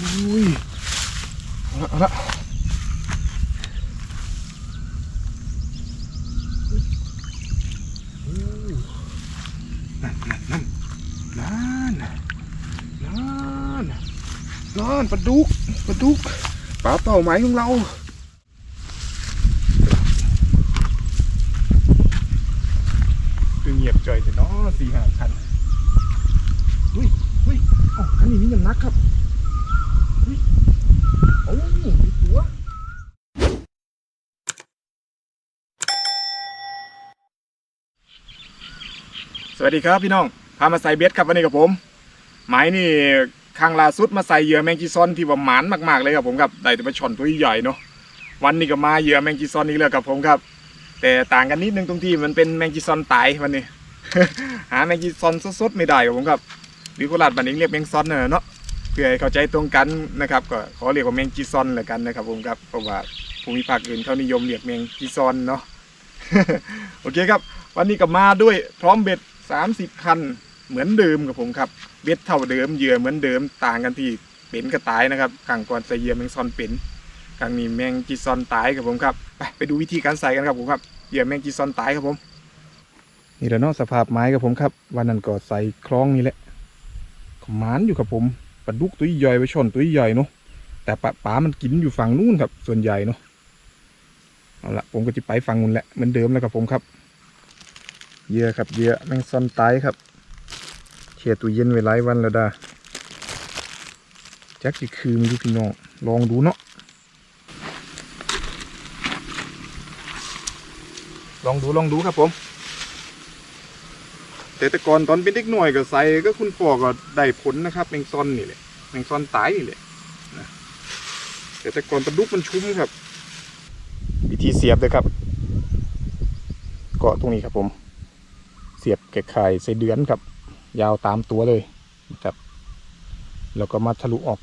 อุ้ยเอาละเอาละนั่นนั่นนั่นนั่นนั่นนั่นปลาดุกปลาดุกปลาเป่าไหมของเราคือเงียบจ่อยแต่เนาะสี่ห้าคันอุ้ยอุ้ยเอ้าคันนี้มีน้ำหนักครับอุ้ยโอ้มีตัว ส วัสดีครับพี่น้อง พามาใส่เบ็ดครับวันนี้กับผม หมายนี่ครั้งล่าสุดมาใส่เหยื่อแมงจีซอนที่ว่าหมานมากๆเลยครับผมครับได้แต่ปลาช่อนตัวใหญ่เนาะวันนี้ก็มาเหยื่อแมงจีซอนอีกแล้วกับผมครับ แต่ต่างกันนิดนึงตรงที่มันเป็นแมงจีซอนตายวันนี้ หาแมงจีซอนสดๆไม่ได้ครับผมครับหรือโคราชบันเองเรียกแมงซอนเนาะเพื่อให้เข้าใจตรงกันนะครับก็ขอเรียกว่าแมงจีซอนเลยกันนะครับผมครับเพราะว่าภูมิภาคอื่นเขานิยมเรียกแมงจีซอนเนาะโอเคครับ วันนี้ก็มาด้วยพร้อมเบ็ด 30 คัน เหมือนเดิมกับผมครับเบ็ดเท่าเดิมเหยื่อเหมือนเดิมต่างกันที่เป็นกระต่ายนะครับครั้งก่อนใส่เหยื่อแมงซอนเป็นครั้งนี้แมงจีซอนตายครับผมครับไปไปดูวิธีการใส่กันครับผมครับเหยื่อแมงจีซอนตายครับผมนี่แหละเนาะสภาพไม้ครับผมครับวันนั้นก็ใส่คล้องนี่แหละขมานอยู่ครับผมปลาดุกตัวใหญ่ไปชนตัวใหญ่เนาะแต่ปลาปลามันกินอยู่ฝั่งนู้นครับ ส่วนใหญ่เนาะเอาละผมก็จะไปฝั่งนู้นแหละเหมือนเดิมแล้วครับผมครับ เยื่อครับเยื่อแมงซอนตายครับเชียตู้เย็นไว้หลายวันแล้วดาจักจะคืนดูพี่น้องลองดูเนาะลองดูลองดูครับผมแต่แต่ก่อนตอนเป็นเด็กหน่อยก็ใส่ก็คุณพ่อก็ได้ผลนะครับแมงซอนนี่แหละแมงซอนตายนี่แหละนะแต่แต่ก่อนปลาดุกมันชุ่มครับ วิธีเสียบเลยครับ เกาะตรงนี้ครับผม เสียบแกะไข่ใส่เดือนครับ ยาวตามตัวเลยนะครับ แล้วก็มาทะลุออก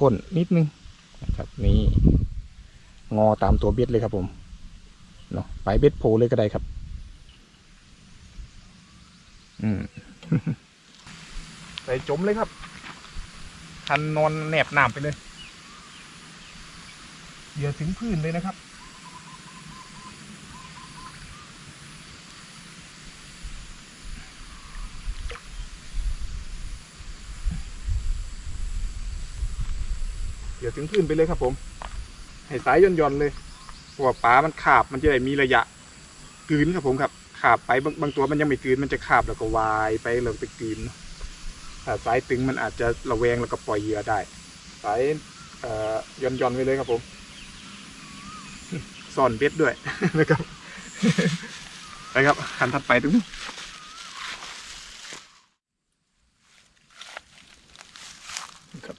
ก้นนิดนึงนะครับนี่งอตามตัวเบ็ดเลยครับผมเนาะไปเบ็ดโผล่เลยก็ได้ครับ อืมใส่จมเลยครับทันนอนแนบหนามไปเลยเหยื่อถึงพื้นเลยนะครับ เหยื่อถึงพื้นไปเลยครับผม ให้สายย่อนๆเลยเพราะว่าปลามันขาบมันจะได้มีระยะกืนครับผมครับขาบไปบางบางตัวมันยังไม่กืนมันจะขาบแล้วก็วายไปแล้วไปกืนถ้าสายตึงมันอาจจะระแวงแล้วก็ปล่อยเหยื่อได้ สายย่อนย่อนๆไว้เลยครับผมซ่อนเบ็ดด้วยนะครับไปครับคันถัดไปตรงนี้นครับ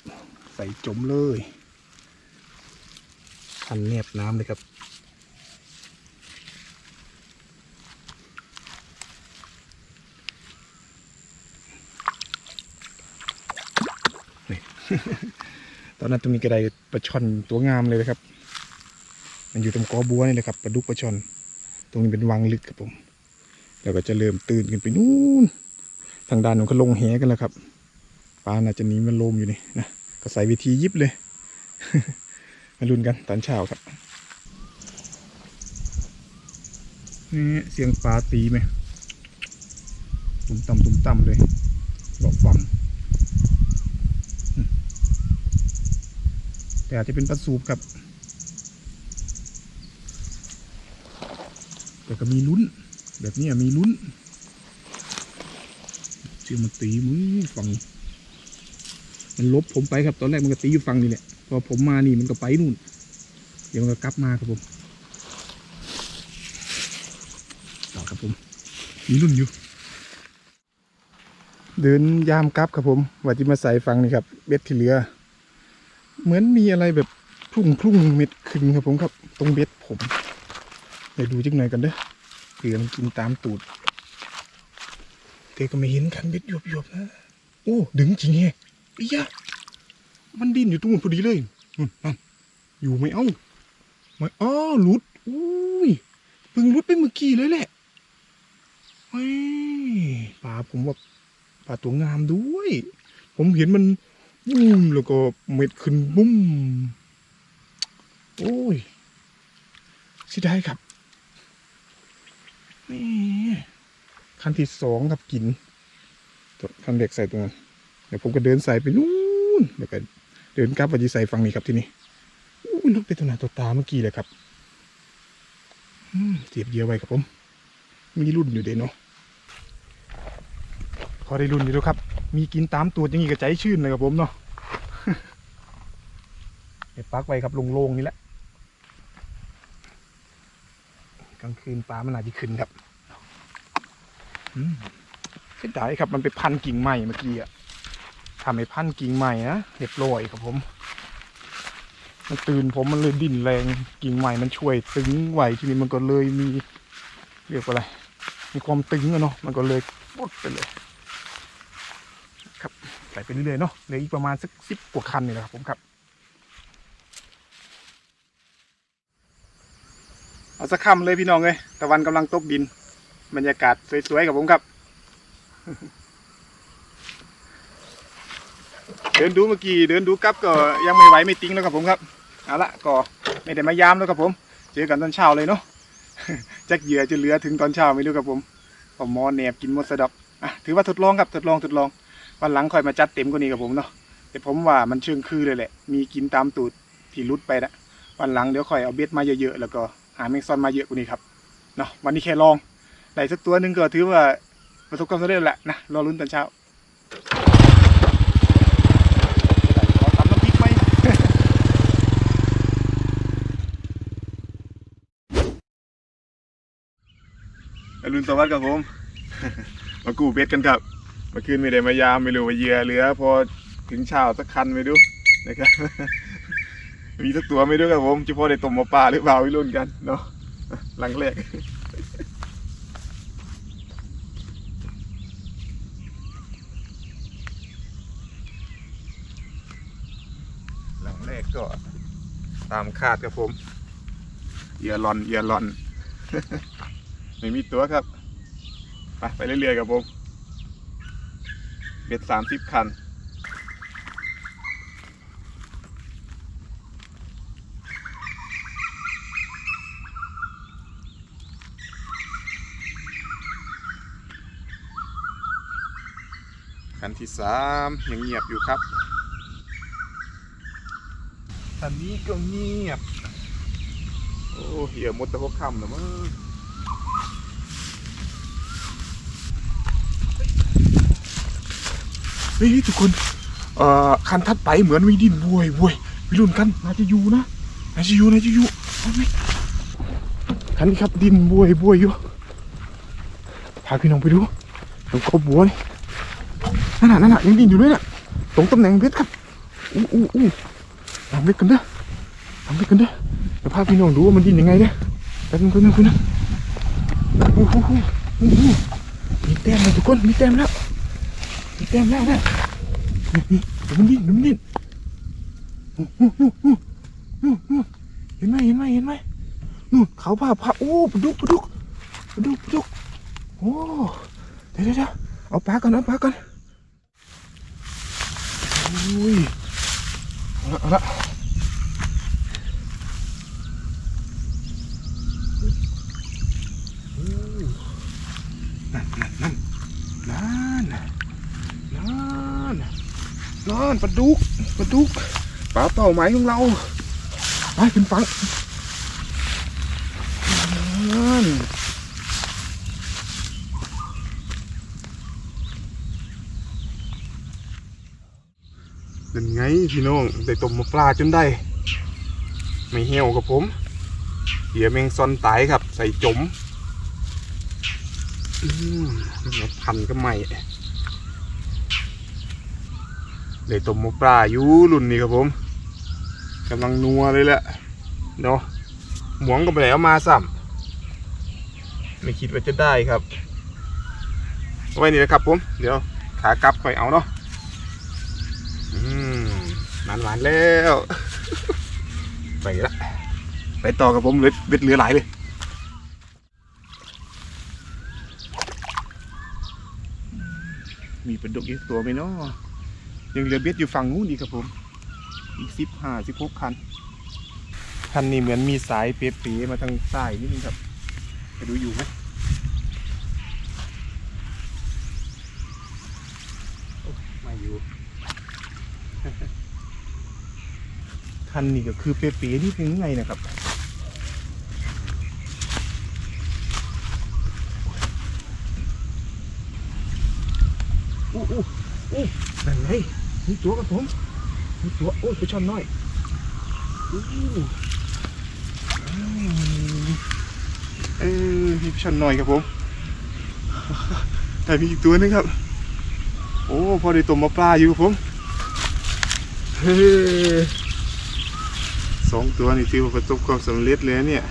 ใส่ จมเลยคันแนบน้ำเลยครับ ตอนนั้นตรงนี้ก็ได้ปลาช่อนตัวงามเลยนะครับ มันอยู่ตรงกอบัวนี่แหละครับปลาดุกปลาช่อน ตรงนี้เป็นวังลึกครับผม แล้วก็จะเริ่มตื่นขึ้นไปนู่น ทางด้านนู้นก็ลงแหกันแล้วครับ ปลาน่าจะหนีมันโลมอยู่นี่นะ ก็ใส่วิธียิบเลย มาลุ้นกันตอนเช้าครับ นี่เสียงปลาตีไหมตุ่มต่ำตุ่มต่ำเลยหลอกฟังแต่อาจจะเป็นปลาสูบครับ แต่ก็มีลุ้น แบบนี้อะมีลุ้นเชื่อมันตีมือฝั่ง มันลบผมไปครับ ตอนแรกมันก็ตีอยู่ฝั่งนี่แหละ พอผมมานี่มันก็ไปนู่น เดี๋ยวมันก็กลับมาครับผมต่อครับผมมีลุ้นอยู่ เดินยามกลับครับผมว่าที่มาใส่ฟังนี่ครับ เบ็ดที่เหลือ เหมือนมีอะไรแบบพุ่งพุ่งเม็ดขึ้นครับผมครับ ตรงเบ็ดผมไปดูจักหน่อยกันเด้อเผื่อมันกินตามตูดแต่ก็ไม่เห็นคันเบ็ดหยบหยบๆนะ โอ้ ดึงจริงแฮะ อียะมันดิ้นอยู่ตรงนู้นพอดีเลยนั่นอยู่ไม่เอ้าไม่อ้อหลุดอุ้ยเพิ่งหลุดไปเมื่อกี้เลยแหละเฮ้ยปลาผมว่าปลาตัวงามด้วย ผมเห็นมันบุ้มแล้วก็เม็ดขึ้นบุ้ม โอ้ยสิได้ครับ นี่ขั้นที่สองครับกินตัวขั้นเด็กใส่ตรงนั้น เดี๋ยวผมก็เดินใส่ไปนู่นเดี๋ยวก็เดินกลับไปที่ใส่ฝั่งนี้ครับที่นี่อู้ยลุกไปตัวหนาตัวตาเมื่อกี้เลยครับเสียบเยอะไว้ครับผม มีรุ่นอยู่เด้เนาะพอได้รุ่นอยู่แล้วครับ มีกินตามตัวอย่างนี้ก็ใจชื่นเลยครับผมเนาะเดี๋ยวปักไว้ครับโล่งๆนี่แหละกลางคืนปลามันอาจจะขึ้นครับอืมเสียดายครับมันไปพันกิ่งใหม่เมื่อกี้อะ ทำให้พันกิ่งใหม่นะเรียบร้อยครับผม มันตื่นผมมันเลยดิ่นแรงกิ่งใหม่มันช่วยตึงไหวทีนี้มันก็เลยมีเรียกว่าอะไร มีความตึงอะเนาะมันก็เลยปดไปเลย ครับใส่ไปเรื่อยๆเนาะเหลืออีกประมาณสักสิบกว่าคันนี่แหละครับผมครับเอาสักคำเลยพี่น้องเลยตะวันกำลังตกดิน บรรยากาศสวยๆกับผมครับ เดินดูเมื่อกี้เดินดูกับก็ยังไม่ไหวไม่ติ้งแล้วครับผมครับเอาละก็ไม่ได้มายามแล้วครับผม เจอกันตอนเช้าเลยเนาะจักเหยื่อจะเหลือถึงตอนเช้าไม่รู้ครับผมผมมอแนบกินหมดสะดอกอะถือว่าทดลองครับทดลองทดลองวันหลังค่อยมาจัดเต็มกว่านี้ครับผมเนาะแต่ผมว่ามันเชิงคือเลยแหละ มีกินตามตูดที่รุดไปนะวันหลังเดี๋ยวค่อยเอาเบ็ดมาเยอะๆแล้วก็หาแมงซอนมาเยอะกว่านี้ครับเนาะวันนี้แค่ลองได้สักตัวหนึ่งก็ถือว่าประสบความสำเร็จแล้วแหละนะรอลุ้นตอนเช้าขอตำน้ำพริกไหม อรุณสวัสดิ์ครับผม มากู้เบ็ดกันครับเมื่อคืนไม่ได้มายามไม่รู้ว่าเยือเหลือพอถึงเช้าสักคันไม่รู้นะครับ มีสักตัวไม่รู้ครับผมจะพอได้ต้มมาปลาหรือเปล่าไม่รู้เหมือนกันเนาะหลังแรกหลังแรกก็ตามคาดครับผมเหยื่อหลอนเหยื่อหลอน ไม่มีตัวครับ ไปไปเรื่อยๆครับผม เบ็ดสามสิบคันคันที่สามยังเงียบอยู่ครับคันนี้ก็เงียบ โอ้เหี่ยหมดแต่พวกคำนะมั้ง เฮ้ยทุกคนเอ่อคันทัดไปเหมือนมีดินบวยบวยวิรุณกันน่าจะอยู่นะน่าจะอยู่น่าจะอยู่เอาไหมคันนี้ครับดินบวยบวยอยู่พาพี่น้องไปดูตรงขบบัวนี่นั่นน่ะนั่นน่ะยังดินอยู่ด้วยน่ะตรงตำแหน่งเพชรครับอู้อู้อู้ทำเพชรกันเด้อทำเพชรกันเด้อเดี๋ยวพาพี่น้องดูว่ามันดินยังไงเด้อแป๊บนึงแป๊บนึงแป๊บนึงโอ้โหโอ้มีแต้มแล้วทุกคนมีแต้มแล้ว แก้มแล้วนะนี่นี่เดี๋ยวมันดิ้นเดี๋ยวมันดิ้นเห็นไหมเห็นไหมเห็นไหมนู่นเขาผ้าผ้าโอ้ปลาดุกปลาดุกปลาดุกปลาดุกโอ้เดี๋ยวเดี๋ยวเอาปลาก่อนเอาปลาก่อนอุ้ยเอาละเอาละ นั่นปลาดุกปลาดุกปลาเป้าหมของเราไปขึ้นฝั่งนั่นเป็นไงพี่น้องได้ตมมาปลาจนได้ ไม่เหี่ยวกับผมเหยื่อแมงซอนตายครับ ใส่จมอืมพันก็ใหม่ เลยตมมปลาอยู่รุ่นนี้ครับผมกำลังนัวเลยแหละเนาะหมวงก็ไปแล้วมาซ้ำไม่คิดว่าจะได้ครับไว้นี่นะครับผม เดี๋ยวขากลับค่อยเอาเนาะหวานหวานๆแล้ว ไปละ ไปต่อกับผมเลือเบ็ดเหลือหลายเลยมีปลาดุกอีกตัวไหมเนาะ ยังเหลือเบ็ดอยู่ฝั่งนู้นอีกครับผม อีกสิบห้าสิบหกคัน คันนี้เหมือนมีสายเป๋ๆมาทางใต้นิดนึงครับไปดูอยู่ไหมโอ้ไม่อยู่ คันนี้ก็คือเป๋ๆนี่ถึงไงนะครับอู้อู้อู้นั่นไง มีตัวกับผมมีตัวโอ้ยไปช่อนน้อยอู้อืมเออมีช่อนน้อยครับผมแต่มีอีกตัวหนึงครับ โอ้พอได้ตัวมาปลาอยู่ครับผมเฮ้ยสองตัวนี่ถือว่าประสบความสำเร็จเลยเนี่ย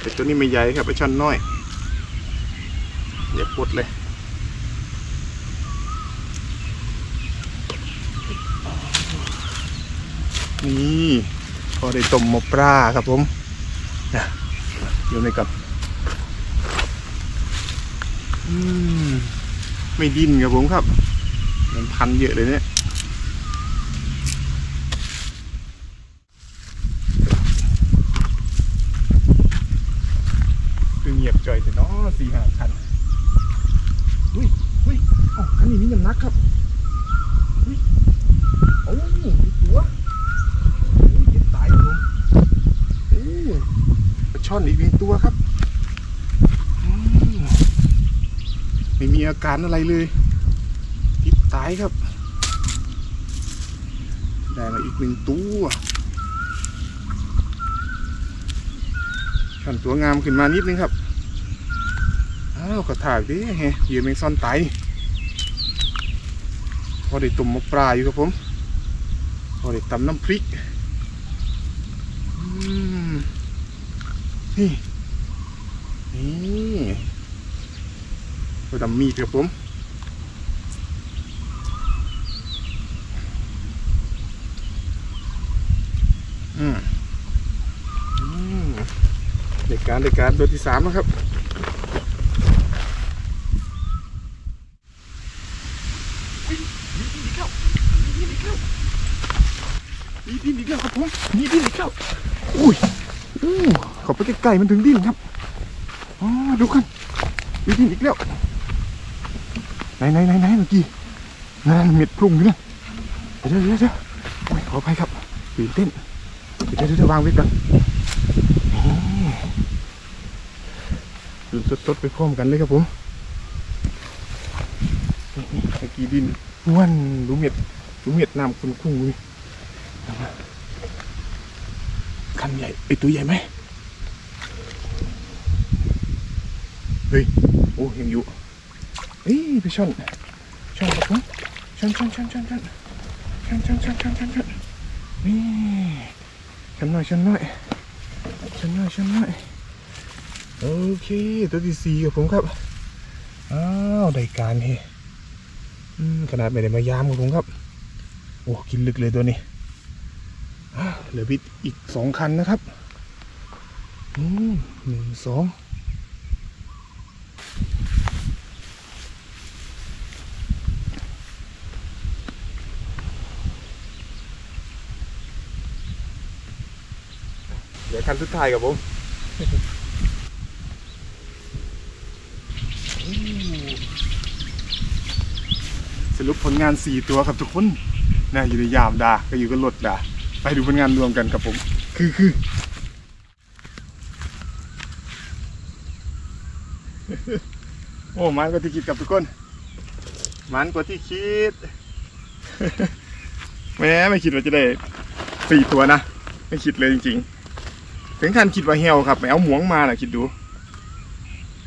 แต่ตัวนี้ไม่ใหญ่ครับไปช่อนน้อยอย่าปลดเลย นี่พอได้ต้มหมกปลาครับผมนะอยู่ในกับอืมไม่ดิ้นครับผมครับ มันพันเยอะเลยเนี่ยคือเงียบจ่อยแต่นาะสี่ห้าคันอุ้ยอุ้ยอ้าคันนี้นี่มันนักครับอุ้ยโอ้มีตัว โอ้ยตายครับผมโอ้ปลา ช่อนอีกหนึ่งตัวครับไม่มีอาการอะไรเลยติดตายครับ ได้มาอีกหนึ่งตัวช่อนตัวงามขึ้นมานิดนึงครับอ้าวกระถากดิเฮยเหยื่อแมงซ่อนไตพอได้ตุ่มมะปลาอยู่ครับผมพอได้ตำน้ำพริก อืม นี่ นี่ตัวดำมีดครับผมอืมอืมเด็กการเด็กการตัวที่สามนะครับ มีดินอีกแล้วครับผมมีดินอีกแล้วอุ้ยอู้เขอ ไปใกล้ๆมันถึงดินครับอ๋อดูกันมีดินอีกแล้วไหนไหนไหนไหนเมื่อกี้นั่นเม็ดพุ่งอยู่นะเดี๋ยวเดี๋ยวเดี๋ยวขออภัยครับตื่นเต้นเดี๋ยวเดี๋ยววางไว้ก่อนดูสดๆไปพร้อมกันเลยครับผมนี่นี่เมื่อกี้ดินอ้วนดูเม็ดดูเม็ดน้ำคุ้งๆนี่คันใหญ่ไอตัวใหญ่ไหม ฮ้ยโอ้ยังอยู่เฮ้ยไปช่อนช่อนครับช่อนช่อนช่อนช่อนช่อนช่อนช่อนช่อนช่อนช่อนช่อนนี่ช่อนหน่อยช่อนหน่อยช่อนหน่อยช่อนหน่อยโอเคตัวที่สี่กับผมครับอ้าวได้การเฮขนาดไม่ได้มายามกับผมครับโอ้กินลึกเลยตัวนี้เหลือบิดอีกสองคันนะครับหนึ่งสองเดี๋ยว คันสุดท้ายกับผมสรุปผลงานสี่ตัวครับทุกคนนะอยู่ในยามดา ก็อยู่กับรถดา ไปดูผลงานรวมกันกับผม คือคือโอ้มันกว่าที่คิดกับทุกคน มันกว่าที่คิดแม้ไม่คิดว่าจะได้สี่ตัวนะ ไม่คิดเลยจริงๆ ถึงขั้นคิดว่าเฮลครับไม่เอาหมวงมาน่ะคิดดู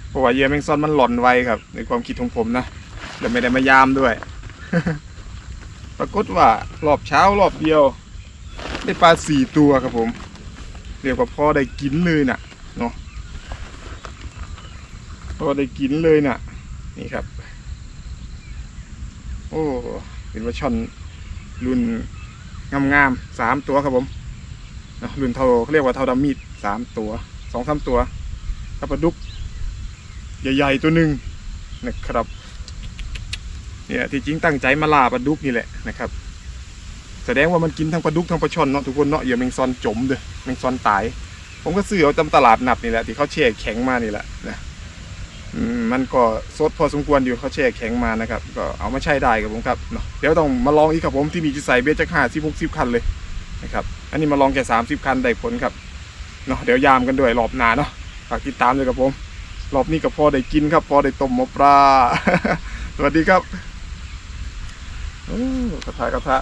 เพราะว่าเยื่อแมงซอนมันหล่อนไวครับ ในความคิดของผมนะแล้วไม่ได้มายามด้วย ปรากฏว่ารอบเช้ารอบเดียว ได้ปลาสี่ตัวครับผมเรียกว่าพอได้กินเลยน่ะเนาะพอได้กินเลยน่ะ นี่ครับ โอ้เป็นว่าช่อนรุ่นงามๆสามตัวครับผม นะรุ่นเท่าเขาเรียกว่าเท่าดำมีดสามตัวสองสามตัวกับปลาดุก ใหญ่ๆตัวหนึ่งนะครับเนี่ยที่จริงตั้งใจมาล่าปลาดุกนี่แหละนะครับ แสดงว่ามันกินทั้งปลาดุกทั้งปลาช่อนเนาะทุกคนเนาะเหยื่อแมงซอนจมเด้อแมงซอนตาย ผมก็ซื้อเอาตามตลาดนัดนี่แหละที่เขาแช่แข็งมานี่แหละนะมันก็สดพอสมควรอยู่เขาแช่แข็งมานะครับ ก็เอามาใช้ได้ครับผมครับเนาะเดี๋ยวต้องมาลองอีกครับผมที่นี่จะใส่เบสจากห้าสิบหกสิบคันเลยนะครับ อันนี้มาลองแก่สามสิบคันได้ผลครับเนาะเดี๋ยวยามกันด้วยรอบหน้าเนาะฝากติดตามด้วยครับผม รอบนี้ก็พอได้กินครับ พอได้ต้มหมอปลาสวัสดีครับโอ้กระทะกระทะ